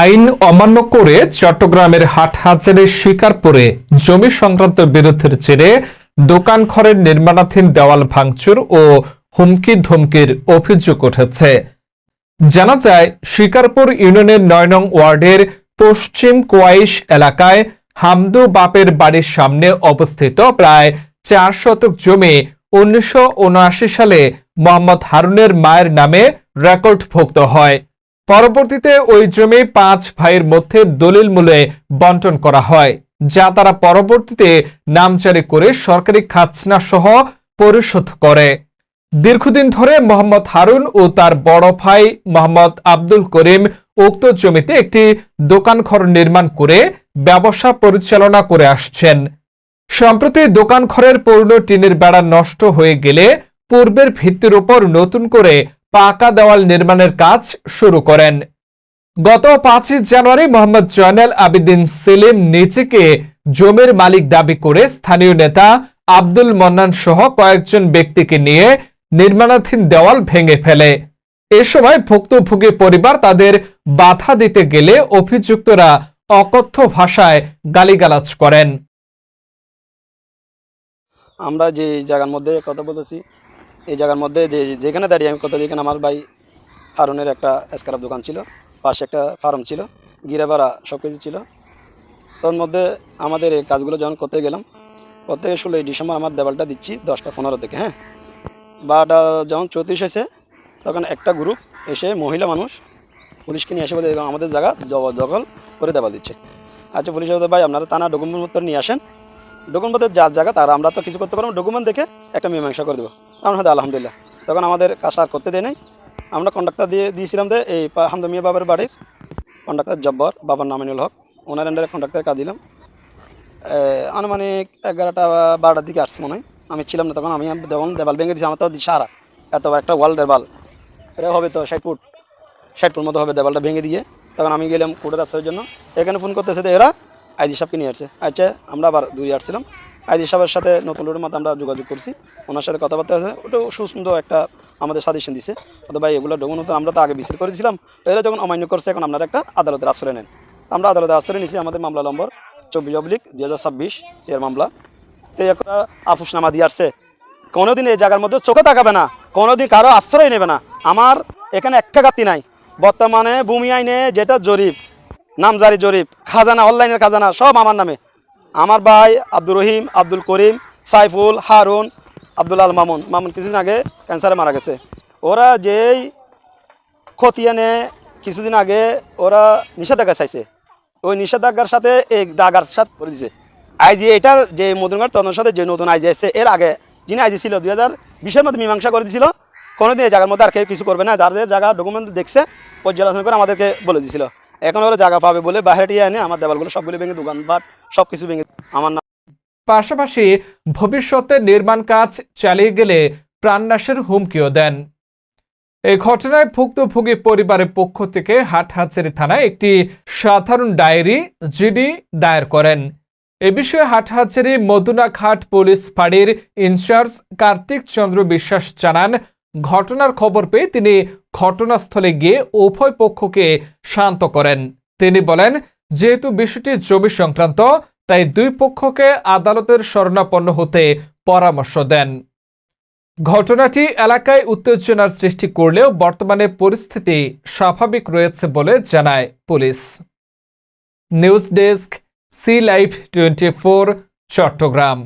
আইন অমান্য করে চট্টগ্রামের হাটহাজারে শিকারপুরে জমি সংক্রান্ত বিরোধের জেরে দোকান ঘরের নির্মাণাধীন দেওয়াল ভাঙচুর ও হুমকি ধমকির অভিযোগ উঠেছে। জানা যায়, শিকারপুর ইউনিয়নের নয় নং ওয়ার্ডের পশ্চিম কোয়াইশ এলাকায় হামদু বাপের বাড়ির সামনে অবস্থিত প্রায় চার শতক জমি উনিশশো উনআশি সালে মোহাম্মদ হারুনের মায়ের নামে রেকর্ডভুক্ত হয়। পরবর্তীতে ওই জমি পাঁচ ভাইয়ের মধ্যে দলিল মূলে বন্টন করা হয়, যা তারা পরবর্তীতে নামজারি করে সরকারি খাজনা সহ পরিশোধ করে। দীর্ঘদিন ধরে মোহাম্মদ হারুন ও তার বড় ভাই মোহাম্মদ আব্দুল করিম উক্ত জমিতে একটি দোকান ঘর নির্মাণ করে ব্যবসা পরিচালনা করে আসছেন। সম্প্রতি দোকান ঘরের পূর্ণ টিনের বেড়া নষ্ট হয়ে গেলে পূর্বের ভিত্তির উপর নতুন করে পাকা দেওয়াল নির্মাণের কাজ শুরু করেন। গত পাঁচই জানুয়ারি মোহাম্মদ জয়নাল আবিদিন সেলিম নিজেকে জমির মালিক দাবি করে স্থানীয় নেতা আব্দুল মন্নান সহ কয়েকজন ব্যক্তিকে নিয়ে নির্মাণাধীন দেওয়াল ভেঙে ফেলে। এ সময় ভুক্তভোগী পরিবার তাদের বাধা দিতে গেলে অভিযুক্তরা অকথ্য ভাষায় গালিগালাজ করেন। আমরা যে জায়গার মধ্যে কথা বলতেছি এই জায়গার মধ্যে যে যেখানে দাঁড়িয়ে আমি কথা যেখানে আমার ভাই হারুনের একটা স্ক্রাব দোকান ছিল, পাশে একটা ফার্ম ছিল, গিরাবাড়া সব কিছু ছিল। তোর মধ্যে আমাদের এই কাজগুলো যখন করতে গেলাম, করতে ষোলোই ডিসেম্বর আমার দেওয়ালটা দিচ্ছি দশটা পনেরো থেকে হ্যাঁ। বারোটা যখন চৌত্রিশ এসে তখন একটা গ্রুপ এসে মহিলা মানুষ পুলিশকে নিয়ে এসে বলে, আমাদের জায়গা জব- দখল করে দেওয়া দিচ্ছে। আচ্ছা পুলিশ ভাই, আপনারা থানা ডকুমেন্টপত্র নিয়ে আসেন। ডকুমেন্টের যার জায়গা, তারা আমরা তো কিছু করতে পারব ডকুমেন্ট দেখে একটা মীমাংসা করে দেবো। আমরা হয়তো আলহামদুলিল্লাহ। তখন আমাদের কাজ আর করতে দেয় নাই। আমরা কন্ডাক্টার দিয়ে দিয়েছিলাম যে, এই হামদা মিয়া বাবার বাড়ির কন্ডাক্টার জব্বর, বাবার নামিনুল হক। ওনার আন্ডারে কন্ডাক্টার কাজ দিলাম। আনুমানিক এগারোটা বারোটার দিকে আসছে মনে হয়। আমি ছিলাম না তখন, আমি যখন দেবাল ভেঙে দিয়েছি, আমার তো সারা, এত একটা ওয়াল দেবাল এটা হবে তো ষাট ফুট ষাট ফুট মতো হবে দেবালটা ভেঙে দিয়ে। তখন আমি গেলাম কোর্টের রাস্তার জন্য। এখানে ফোন করতেছে এরা আইজি সাহেবকে নিয়ে আসছে। আচ্ছা আমরা আবার দূরে আসছিলাম। আইজি সাহেবের সাথে নতুন রোডের মতো আমরা যোগাযোগ করছি। ওনার সাথে কথাবার্তা আছে ওটাও সুন্দর একটা আমাদের সাজেশন দিছে। তো ভাই, এগুলো ডকুমেন্ট আমরা তো আগে বিচার করেছিলাম। এরা যখন অমান্য করছে, এখন আপনারা একটা আদালতের আশ্রয় নেন। আমরা আদালতের আশ্রয় নিয়েছি আমাদের মামলা নম্বর চব্বিশ অবলিক দুই হাজার ছাব্বিশ, চেয়ার মামলা। তো একটা আফুসনামা দিয়ে আসছে। কোনোদিন এই জায়গার মধ্যে চোখে তাকাবে না। কোনোদিন কারও আশ্রয় নেবে না। আমার এখানে একটা গাতি নাই। বর্তমানে ভূমি আইনে যেটা জরিপ নামজারি জরিপ, খাজানা, অনলাইনের খাজানা, সব আমার নামে। আমার ভাই আব্দুর রহিম, আব্দুল করিম, সাইফুল, হারুন, আব্দুল আল মামুন। মামুন কিছুদিন আগে ক্যান্সারে মারা গেছে। ওরা যেই খতিয়ানে কিছুদিন আগে ওরা নিষেধাজ্ঞা চাইছে। ওই নিষেধাজ্ঞার সাথে এই দাগার সাথে করে দিছে। আইজি এটার যে মধুরগড় তদন্তের সাথে যে নতুন আইজি এসছে, এর আগে যিনি আইজি ছিল, দুই হাজার বিশের মধ্যে মীমাংসা করে দিয়েছিল কোনোদিন এই জায়গার মধ্যে আর কেউ কিছু করবে না। যাদের জায়গা ডকুমেন্ট দেখছে, পর্যালোচনা করে আমাদেরকে বলে দিয়েছিল এখন ওরা জায়গা পাবে বলে বাইরে টিয়ে এনে আমার দেওয়ালগুলো সবগুলো ভেঙে দোকানপাট সব কিছু ভেঙে আমার নাম পাশাপাশি ভবিষ্যতে নির্মাণ কাজ চালিয়ে গেলে প্রাণনাশের হুমকিও দেন। এই ঘটনায় ভুক্তভোগী পরিবারের পক্ষ থেকে হাটহাজারী থানায় একটি সাধারণ ডায়েরি জিডি দায়ের করেন। এ বিষয়ে হাটহাজারী মদুনাঘাট পুলিশ ফাঁড়ির ইনচার্জ কার্তিক চন্দ্র বিশ্বাস জানান, ঘটনার খবর পেয়ে তিনি ঘটনাস্থলে গিয়ে উভয় পক্ষকে শান্ত করেন। তিনি বলেন, যেহেতু বিষয়টি জমি সংক্রান্ত, তাই দুই পক্ষকে আদালতের শরণাপন্ন হতে পরামর্শ দেন। ঘটনাটি এলাকায় উত্তেজনার সৃষ্টি করলেও বর্তমানে পরিস্থিতি স্বাভাবিক রয়েছে বলে জানায় police. News desk, C live twenty Chattogram.